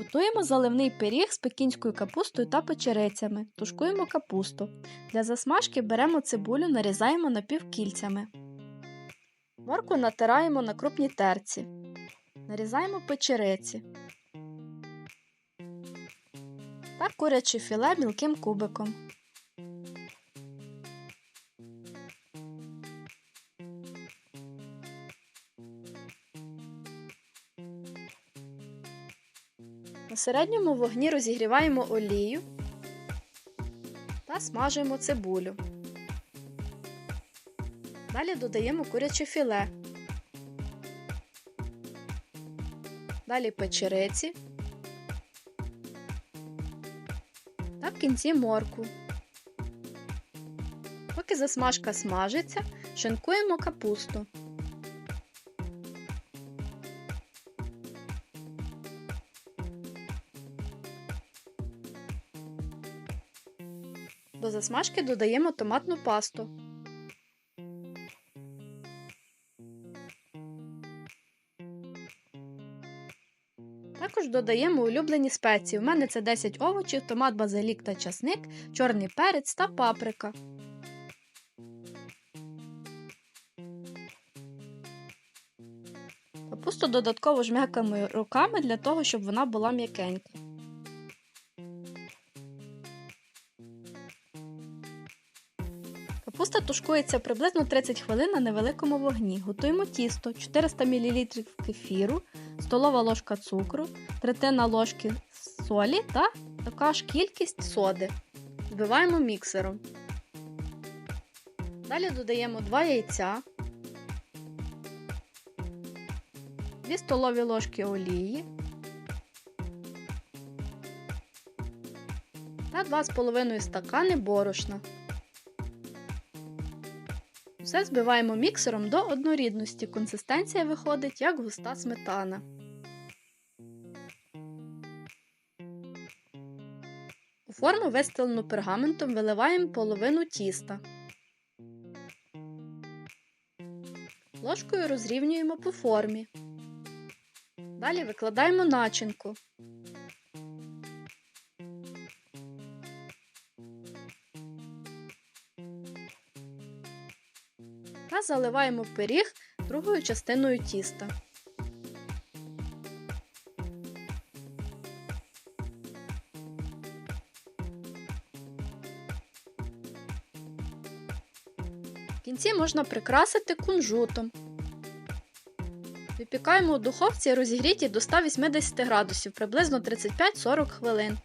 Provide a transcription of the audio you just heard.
Готуємо заливний пиріг з пекінською капустою та печерицями. Тушкуємо капусту. Для засмажки беремо цибулю, нарізаємо напівкільцями. Морку натираємо на крупній терці. Нарізаємо печериці. Та куряче філе мілким кубиком. На середньому вогні розігріваємо олію та смажуємо цибулю. Далі додаємо куряче філе. Далі печериці та в кінці морку. Поки засмажка смажиться, шинкуємо капусту. До засмажки додаємо томатну пасту. Також додаємо улюблені спеції. У мене це 10 овочів, томат, базилік та часник, чорний перець та паприка. Капусту додатково жмякаємо руками для того, щоб вона була м'якенька. Капуста тушкується приблизно 30 хвилин на невеликому вогні. Готуємо тісто 400 мл кефіру, столова ложка цукру, третина ложки солі та така ж кількість соди. Збиваємо міксером. Далі додаємо 2 яйця, 2 столові ложки олії та 2,5 стакани борошна. Все збиваємо міксером до однорідності. Консистенція виходить як густа сметана. У форму, вистелену пергаментом, виливаємо половину тіста. Ложкою розрівнюємо по формі. Далі викладаємо начинку. Та заливаємо пиріг другою частиною тіста. В кінці можна прикрасити кунжутом. Випікаємо у духовці розігріті до 180 градусів приблизно 35-40 хвилин.